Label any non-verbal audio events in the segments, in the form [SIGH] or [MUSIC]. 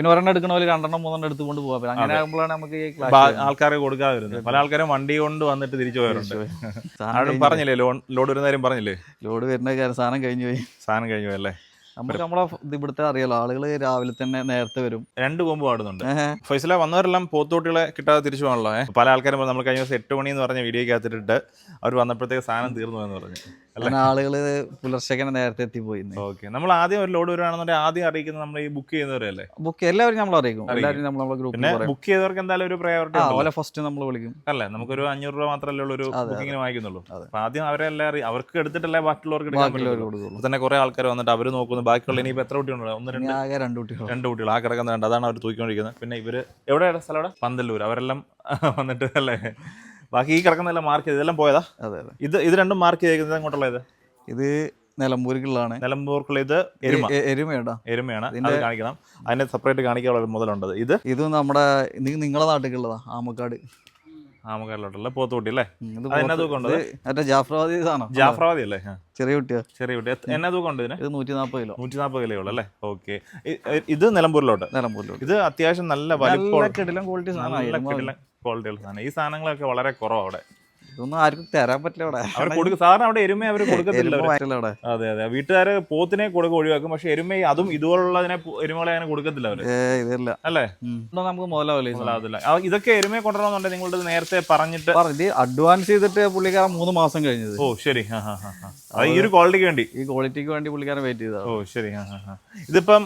പിന്നെ ഒരെണ്ണം എടുക്കണ പോലെ രണ്ടെണ്ണം മൂന്നെണ്ണം എടുത്തുകൊണ്ട് പോവാം. പിന്നെ അങ്ങനെ ആകുമ്പോഴാണ് നമുക്ക് ഈ ആൾക്കാരെ കൊടുക്കാതെ വരുന്നത് പല ആൾക്കാരും വണ്ടി കൊണ്ട് വന്നിട്ട് തിരിച്ചു പോയവരുണ്ട്. പറഞ്ഞില്ലേ? ലോൺ ലോഡ് വരുന്ന കാര്യം പറഞ്ഞില്ലേ? ലോഡ് വരുന്ന കാര്യം സാധനം കഴിഞ്ഞു പോയി. സാധനം കഴിഞ്ഞു അല്ലേ? നമുക്ക് നമ്മളെ ഇവിടുത്തെ അറിയാലോ. ആളുകൾ രാവിലെ തന്നെ നേരത്തെ വരും. രണ്ട് കൊമ്പ് പാടുന്നുണ്ട്. ഫൈസല വന്നവരെല്ലാം പോത്തോട്ടികളെ കിട്ടാതെ തിരിച്ചു പോകണല്ലോ. പല ആൾക്കാരും നമ്മൾ കഴിഞ്ഞ ദിവസം എട്ട് മണി എന്ന് പറഞ്ഞ വീഡിയോ അകത്തിട്ടിട്ട് അവർ വന്നപ്പോഴത്തേക്ക് സാധനം തീർന്നു എന്ന് പറഞ്ഞു. അങ്ങനെ ആളുകൾ പുലർച്ചെക്കനെ നേരത്തെ എത്തിപ്പോയി ഓക്കെ. നമ്മൾ ആദ്യം ഒരു ലോഡ് വരുവാണെന്നുണ്ടെങ്കിൽ ആദ്യം അറിയിക്കുന്നത് നമ്മൾ ഈ ബുക്ക് ചെയ്യുന്നവരല്ലേ ബുക്ക് എല്ലാവരും നമ്മൾ അറിയിക്കും. എല്ലാവരും നമ്മൾ നമ്മുടെ ഗ്രൂപ്പിൽ ബുക്ക് ചെയ്തവർക്ക് എന്തായാലും ഒരു പ്രയോറിറ്റി അതുപോലെ ഫസ്റ്റ് നമ്മൾ വിളിക്കും. അല്ലേ? നമുക്കൊരു അഞ്ഞൂറ് രൂപ മാത്രമല്ലേ ഉള്ളൂ ഒരു ബുക്കിങ്ങിന് വാങ്ങിക്കുന്നുള്ളൂ. അപ്പൊ ആദ്യം അവരെല്ലാം എല്ലാവരും അവർക്ക് എടുത്തിട്ടല്ലേ ബാക്കിയുള്ളവർക്ക് എടുക്കാൻ പറ്റുള്ളൂ തന്നെ കുറെ ആൾക്കാർ വന്നിട്ട് അവർ നോക്കുന്നു. ബാക്കിയുള്ള ഇനി എത്ര കുട്ടികളുണ്ട്? ഒന്ന് രണ്ട്. രണ്ട് കുട്ടികൾ രണ്ട് കുട്ടികൾ ആ കിടക്കുന്ന അതാണ് അവർ തൂക്കിക്കൊണ്ടിരിക്കുന്നത്. പിന്നെ ഇവർ എവിടെയാണ്? സ്ഥലം പന്തല്ലൂർ അവരെല്ലാം [LAUGHS] വന്നിട്ട് അല്ലേ? ബാക്കി ഈ കിടക്കുന്നതെല്ലാം മാർക്ക് ചെയ്ത് ഇതെല്ലാം പോയതാ? അതെ അതെ. ഇത് ഇത് രണ്ടും മാർക്ക് ചെയ്തേക്കുന്നത് അങ്ങോട്ടുള്ള ഇത്? ഇത് നിലമ്പൂരിക്കുള്ളതാണ് നിലമ്പൂർക്കുള്ള ഇത് എരുമ. എരുമയാണ് എരുമയാണ്. അത് കാണിക്കണം. അതിനെ സെപ്പറേറ്റ് കാണിക്കാനുള്ള ഒരു മുതലുണ്ട് ഇത് ഇത് നമ്മുടെ നിങ്ങളെ നാട്ടിലുള്ളതാ ആമക്കാട്. ആമക്കാടിലോട്ടല്ലേ പോത്തുകുട്ടി അല്ലേ? എന്നാ തൂക്കമുണ്ട് മറ്റേ ജാഫ്രാബാദി സാധനം. ജാഫ്രാബാദി അല്ലേ? ചെറിയ കുട്ടിയാ. ചെറിയ കുട്ടി. എന്നാ തൂക്കം ഉണ്ട് ഇതിന്? ഇത് നൂറ്റി നാൽപ്പത് കിലോ. നൂറ്റി നാൽപ്പത് കിലോ ഉള്ളു അല്ലേ? ഓക്കെ. ഇത് നിലമ്പൂരിലോട്ട്? നിലമ്പൂരിലോട്ട്. ഇത് അത്യാവശ്യം നല്ല നല്ല വലിപ്പം കിടിലം ക്വാളിറ്റി സാധനം ക്വാളിറ്റിയുള്ള സാധനം. ഈ സാധനങ്ങളൊക്കെ വളരെ കുറവാണ് അവിടെ. ഇതൊന്നും ആർക്കും തരാൻ പറ്റില്ല അവിടെ. അവർ കൊടുക്കും സാധാരണ അവിടെ എരുമ അവർ കൊടുക്കത്തില്ല അവിടെ. അതെ അതെ. വീട്ടുകാര് പോത്തിനെ കൊടുക്കുക ഒഴിവാക്കും. പക്ഷെ എരുമ അതും ഇതുപോലുള്ളതിനെ എരുമകളെ അങ്ങനെ കൊടുക്കത്തില്ല അവർ. ഏ ഇതില്ല. അല്ലേ? നമുക്ക് മുതലാവില്ല ഇതൊക്കെ എരുമയെ കൊണ്ടുവരണമെന്നുണ്ടെങ്കിൽ നിങ്ങളുടെ നേരത്തെ പറഞ്ഞിട്ട് പറഞ്ഞു ഇത് അഡ്വാൻസ് ചെയ്തിട്ട് പുള്ളിക്കാരൻ മൂന്ന് മാസം കഴിഞ്ഞത്. ഓ ശരി. ഈ ഒരു ക്വാളിറ്റിക്ക് വേണ്ടി. ഈ ക്വാളിറ്റിക്ക് വേണ്ടി പുള്ളിക്കാരൻ വെയിറ്റ് ചെയ്തതാണ് ഓ ശരി. ഇതിപ്പം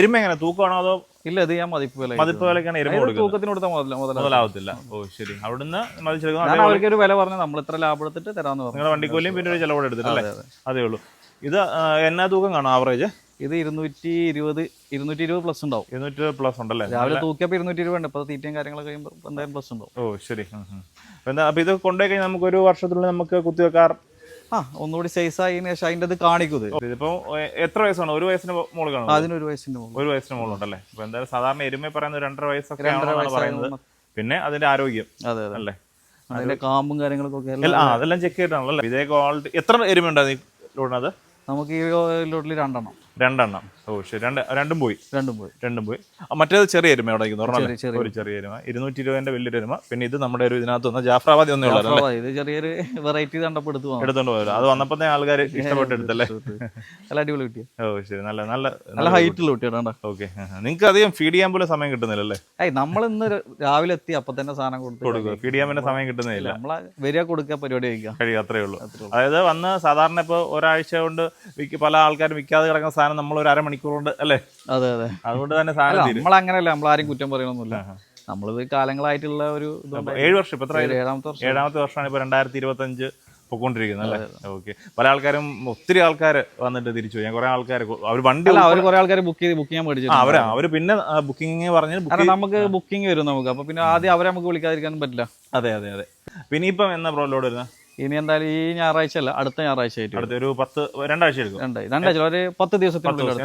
എരുമ എങ്ങനെ? തൂക്കമാണോ അതോ ഇല്ല ഇത് ഞാൻ മതിപ്പ് വില മതിപ്പ് വിലക്കാണ് എരുമ കൊടുക്കുന്നത്. തൂക്കത്തിന് കൊടുത്താൽ മുതല മുതലാവത്തില്ല. ഓ ശരി. അവിടുന്ന് മതിച്ചെടുക്കുന്ന ഞാൻ അവർക്ക് ഒരു വില പറഞ്ഞു നമ്മൾ ഇത്ര ലാഭം എടുത്തിട്ട് തരാന്ന് പറഞ്ഞു. നിങ്ങളുടെ വണ്ടിക്കൂലിയും പിന്നെ ഒരു ചിലവോടെ എടുത്തിട്ടല്ലേ അതെ, അതെ. അതേ ഉള്ളൂ. ഇത് ആ, എന്നാ തൂക്കം കാണും ആവറേജ് ഇത് ഇരുന്നൂറ്റി ഇരുപത് ഇരുന്നൂറ്റി ഇരുപത് പ്ലസ് ഉണ്ടാവും. ഇരുന്നൂറ്റി പ്ലസ് ഉണ്ടല്ലേ? രാവിലെ തൂക്കിയപ്പോൾ ഇരുന്നൂറ്റി ഇരുപത് ഉണ്ട്. ഇപ്പോൾ തീറ്റയും കാര്യങ്ങളൊക്കെ കഴിയുമ്പോൾ എന്തായാലും പ്ലസ് ഉണ്ടാവും. ഓ ശരി. ഉം, ഉം. അപ്പൊ എന്താ അപ്പൊ ഇത് കൊണ്ടുപോയി കഴിഞ്ഞാൽ നമുക്ക് ഒരു വർഷത്തിനുള്ളിൽ നമുക്ക് കുത്തിവെക്കാർ ആ ഒന്നുകൂടി സൈസ് ആയി ശേഷം അതിന്റെ അത് കാണിക്കുന്നത് ഇത് ഇതിപ്പോ എത്ര വയസ്സാണ്? ഒരു വയസ്സിന് മുകളിൽ അതിന് ഒരു വയസ്സിന്റെ മുകളിൽ. ഒരു വയസ്സിന് മുകളിലുണ്ടല്ലേ? അപ്പൊ എന്തായാലും സാധാരണ എരുമ പറയുന്നത് രണ്ടര വയസ്സൊക്കെ ആണെന്നാണ് പറയുന്നത്. പിന്നെ അതിന്റെ ആരോഗ്യം അതെ അതെ. അല്ലേ? അതിന്റെ കാമ്പും കാര്യങ്ങളൊക്കെ അതെല്ലാം ചെക്ക് ചെയ്തിട്ടാണല്ലോ ഇതേ ക്വാളിറ്റി എത്ര എരുമ ഉണ്ടായിരുന്നു ലോഡിനത് നമുക്ക് ഈ ലോഡിൽ രണ്ടെണ്ണം. രണ്ടെണ്ണം. ഓ ശരി. രണ്ട് രണ്ടും പോയി. രണ്ടും പോയി. രണ്ടും പോയി. മറ്റേത് ചെറിയ എരുമ അവിടെ ഒരു ചെറിയ എരുമ. ഇരുന്നൂറ്റി ഇരുപതിന്റെ വലിയൊരു എരുമ. പിന്നെ ഇത് നമ്മുടെ ഒരു ഇതിനകത്ത് വന്ന ജാഫ്രാബാദി ഒന്നേ ഉള്ളൂ ഇത് ചെറിയൊരു വെറൈറ്റി കണ്ടപ്പോൾ എടുത്തു എടുത്തോണ്ട് പോയല്ലോ അത് വന്നപ്പോ ആൾക്കാർ ഇഷ്ടപ്പെട്ട് എടുത്തല്ലേ? നല്ല അടിപൊളി കുട്ടിയാ. ഓ ശരി. നല്ല നല്ല നല്ല ഹൈറ്റുള്ള കുട്ടിയാണ് ഓക്കെ. നിങ്ങൾക്ക് അധികം ഫീഡ് ചെയ്യാൻ പോലും സമയം കിട്ടുന്നില്ലല്ലേ? ഏയ് നമ്മൾ ഇന്ന് രാവിലെ എത്തി അപ്പൊ തന്നെ സാധനം കൊടുത്തു കൊടുക്കുക. ഫീഡ് ചെയ്യാൻ പിന്നെ സമയം കിട്ടുന്നില്ല നമ്മളെ വരിക കൊടുക്കുക പരിപാടി കഴിക്കാം കഴിയും അത്രേ ഉള്ളൂ. അതായത് വന്ന് സാധാരണ ഇപ്പോൾ ഒരാഴ്ച കൊണ്ട് പല ആൾക്കാരും വിൽക്കാതെ കിടക്കുന്ന സാധനം നമ്മൾ ഒരു അരമണിക്കൂർ കൊണ്ട് അല്ലേ? അതെ അതെ. അതുകൊണ്ട് തന്നെ സാധനം നമ്മൾ അങ്ങനെയല്ല നമ്മൾ ആരും കുറ്റം പറയണമെന്നില്ല നമ്മളിത് കാലങ്ങളായിട്ടുള്ള ഒരു ഏഴ് വർഷം ഇപ്പൊ ഏഴാമത്തെ വർഷം. ഏഴാമത്തെ വർഷമാണ് ഇപ്പൊ രണ്ടായിരത്തി ഇരുപത്തി അഞ്ച് പൊക്കോണ്ടിരിക്കുന്നത് അല്ലേ ഓക്കെ. പല ആൾക്കാരും ഒത്തിരി ആൾക്കാർ വന്നിട്ട് തിരിച്ചു ഞാൻ കുറെ ആൾക്കാർ അവർ വണ്ടി അവർ കുറെ ആൾക്കാർ ബുക്ക് ചെയ്ത് ബുക്ക് ചെയ്യാൻ പഠിച്ചു അവർ അവരാ. അവർ പിന്നെ ബുക്കിംഗ് പറഞ്ഞ് നമുക്ക് ബുക്കിംഗ് വരും നമുക്ക്. അപ്പൊ പിന്നെ ആദ്യം അവരെ നമുക്ക് വിളിക്കാതിരിക്കാനും പറ്റില്ല. അതെ അതെ അതെ. പിന്നെ ഇപ്പം എന്നാ പ്രോലോഡ് വരുന്നത് ഇനി എന്തായാലും ഈ ഞായറാഴ്ച അല്ല അടുത്ത ഞായറാഴ്ച ആയിട്ട് അടുത്ത ഒരു പത്ത് രണ്ടാഴ്ച എടുക്കും രണ്ടായി. രണ്ടാഴ്ച ഒരു പത്ത്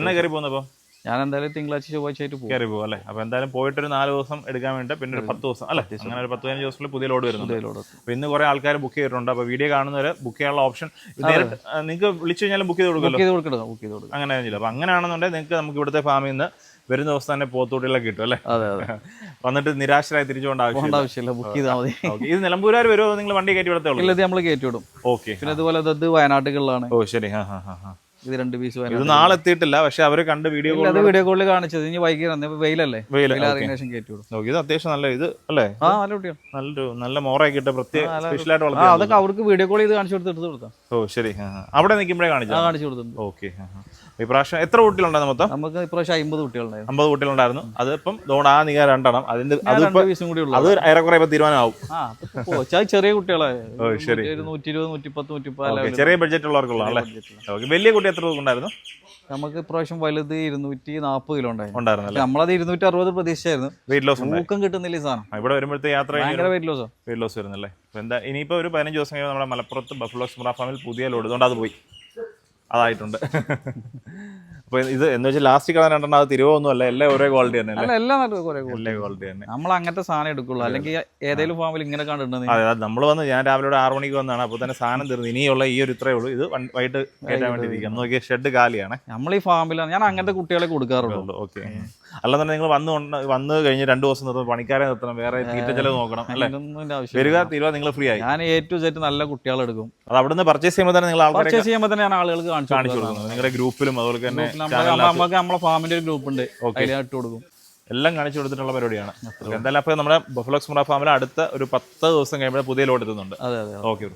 എന്നാ കയറി പോകുന്നപ്പോ ഞാൻ എന്തായാലും തിങ്കളാഴ്ച ചൊവ്വാഴ്ച ആയിട്ട് പോകും. കയറി പോകും അല്ലേ? അപ്പൊ എന്തായാലും പോയിട്ട് ഒരു നാല് ദിവസം എടുക്കാൻ വേണ്ടി പിന്നെ ഒരു പത്ത് ദിവസം അല്ലേ? അങ്ങനെ ഒരു പത്ത് പതിനഞ്ച് ദിവസത്തിൽ പുതിയ ലോഡ് വരുന്നുണ്ട്. ലോഡ് അപ്പൊ ഇന്ന് കുറെ ആൾക്കാർ ബുക്ക് ചെയ്തിട്ടുണ്ട്. അപ്പൊ വീഡിയോ കാണുന്നവര് ബുക്ക് ചെയ്യാനുള്ള ഓപ്ഷൻ നേരിട്ട് നിങ്ങൾക്ക് വിളിച്ചു കഴിഞ്ഞാൽ ബുക്ക് ചെയ്ത് കൊടുക്കുമല്ലോ? കൊടുക്കണം അങ്ങനെ അപ്പൊ അങ്ങനെയാണെന്നുണ്ടെങ്കിൽ നിങ്ങൾക്ക് നമുക്ക് ഇവിടുത്തെ ഫാമിൽ നിന്ന് വരുന്ന ദിവസം തന്നെ പോത്തൂട്ടിലൊക്കെ കിട്ടും അല്ലേ? അതെ അതെ. വന്നിട്ട് നിരാശരായി തിരിച്ചുകൊണ്ട് പോകേണ്ട ആവശ്യമില്ല ആവശ്യമില്ല ബുക്ക് ചെയ്താൽ മതി. ഓക്കെ ഇത് നിലമ്പൂരാർ വരുമോ നിങ്ങൾ വണ്ടി കയറ്റി വിടത്തേ ഉള്ളൂ? ഇല്ലത് നമ്മൾ കയറ്റി വിടും. ഓക്കെ പിന്നെ ഇതുപോലെ ഇത് വയനാട്ടുകളിലാണ്. ഓ ശരി. ഹാ ഹാ ഹാ ഇത് രണ്ട് പീസ് ഇത് നാളെ എത്തിയിട്ടില്ല പക്ഷെ അവർ കണ്ട് വീഡിയോ കോൾ അത് വീഡിയോ കോളിൽ കാണിച്ചത്. ഇനി വൈകിട്ട് വെയിലല്ലേ? വെയില വെയിൽ അറിയുന്ന ഓക്കേ കയറ്റി വിടും. ഇത് അത്യാവശ്യം നല്ല ഇത് അല്ലേ? ആ നല്ല കുട്ടിയാണ്. നല്ലൊരു നല്ല മോറയൊക്കെ ഇട്ട് പ്രത്യേക സ്പെഷ്യലായിട്ട് ആ വളർത്തി അതൊക്കെ അവർക്ക് വീഡിയോ കോൾ ചെയ്ത് കാണിച്ചു കൊടുത്ത് എടുത്ത് കൊടുത്താം ഓ ശരി. ആ, ആ. അവിടെ നിൽക്കുമ്പോഴേ ആ കാണിച്ചു കാണിച്ചു കൊടുത്തു ഓക്കെ ഇപ്രാവശ്യം എത്ര കുട്ടികളുണ്ടായിരുന്നു മൊത്തം? നമുക്ക് ഇപ്രാവശ്യം അമ്പത് കുട്ടികളുണ്ടായിരുന്നു. അമ്പത് കുട്ടികളുണ്ടായിരുന്നു. അതിപ്പം ആ നിക രണ്ടെണ്ണം. അതിന്റെ അത് ഏറെക്കുറെ ഇപ്പൊ തീരുമാനമാവും. ചെറിയ കുട്ടികളെ ശരി. നൂറ്റി ഇരുപത് നൂറ്റിപ്പത്ത് നൂറ്റിപ്പത് ചെറിയ ബഡ്ജറ്റ് ഉള്ളവർക്കുള്ള അല്ലേ ഓക്കെ വലിയ കുട്ടി എത്ര ഉണ്ടായിരുന്നു? നമുക്ക് ഇപ്രാവശ്യം വലുത് ഇരുന്നൂറ്റി നാൽപ്പത് കിലോ ഉണ്ടായിരുന്നു. നമ്മളത് ഇരുന്നൂറ്റി അറുപത് പ്രതീക്ഷിച്ചായിരുന്നു വെയിറ്റ് ലോസ് തൂക്കം കിട്ടുന്നില്ല സാധനം. ഇവിടെ വരുമ്പോഴത്തെ യാത്ര ഭയങ്കര വെയിറ്റ് ലോസ് വെയിറ്റ് ലോസ് വരുന്നല്ലേ? എന്താ ഇനിയിപ്പോ ഒരു പതിനഞ്ച് ദിവസം കഴിഞ്ഞാൽ നമ്മുടെ മലപ്പുറത്ത് ബഫ്ലോസ് സ്മുറ ഫാമിൽ പുതിയ ലോഡ് അതുകൊണ്ട് അത് പോയി. അതായിട്ടുണ്ട്. [LAUGHS] അപ്പോൾ ഇത് എന്ന് വെച്ചാൽ ലാസ്റ്റ് കളർ രണ്ടെണ്ണം അത് തിരുവൊന്നും അല്ല എല്ലാം ഒരേ ക്വാളിറ്റി തന്നെ അല്ലേ? എല്ലാം നല്ല ഒരേ എല്ലാ ക്വാളിറ്റി തന്നെ. നമ്മൾ അങ്ങനത്തെ സാധനം എടുക്കുള്ളൂ. അല്ലെങ്കിൽ ഏതെങ്കിലും ഫാമിൽ ഇങ്ങനെ കണ്ടിട്ടുണ്ട് അതെ അത് നമ്മൾ വന്ന് ഞാൻ രാവിലെ ഒരു ആറ് മണിക്ക് വന്നാണ് അപ്പോൾ തന്നെ സാധനം തീർന്നു. ഇനിയുള്ള ഈ ഒരു ഇത്രയേ ഉള്ളൂ. ഇത് വൈകിട്ട് കയറ്റാൻ വേണ്ടി ഇരിക്കാം നോക്കിയ ഷെഡ് കാലിയാണ് നമ്മൾ ഈ ഫാമിലാണ് ഞാൻ അങ്ങനത്തെ കുട്ടികളെ കൊടുക്കാറുള്ളൂ. ഓക്കെ അല്ലാതെ നിങ്ങൾ വന്ന് വന്ന് കഴിഞ്ഞ് രണ്ട് ദിവസം നിർത്തും. പണിക്കാരെ നിർത്തണം. വേറെ തീറ്റ ചെലവ് നോക്കണം അല്ലേ? വരിക തീരുവ നിങ്ങൾ ഫ്രീ ആയി. ഞാൻ എ ടു സെറ്റ് നല്ല കുട്ടികളെടുക്കും. അത് അവിടുന്ന് പർച്ചേസ് ചെയ്യുമ്പോൾ തന്നെ നിങ്ങൾ പർച്ചേസ് ചെയ്യുമ്പോൾ തന്നെ ഞാൻ ആളുകൾക്ക് കാണിച്ചു കൊടുക്കുന്നത് നിങ്ങളുടെ ഗ്രൂപ്പിലും അതുപോലെ തന്നെ നമുക്ക് നമ്മളെ ഫാമിന്റെ ഒരു ഗ്രൂപ്പ് ഉണ്ട്. ഇട്ട് കൊടുക്കും. എല്ലാം കാണിച്ചു കൊടുത്തിട്ടുള്ള പരിപാടിയാണ്. എന്തായാലും അപ്പൊ നമ്മുടെ ബഫലോക്സ് മുറ ഫാമിൽ അടുത്ത ഒരു പത്ത് ദിവസം കഴിയുമ്പോൾ പുതിയ ലോഡ് എത്തുന്നുണ്ട്. അതെ അതെ ഓക്കെ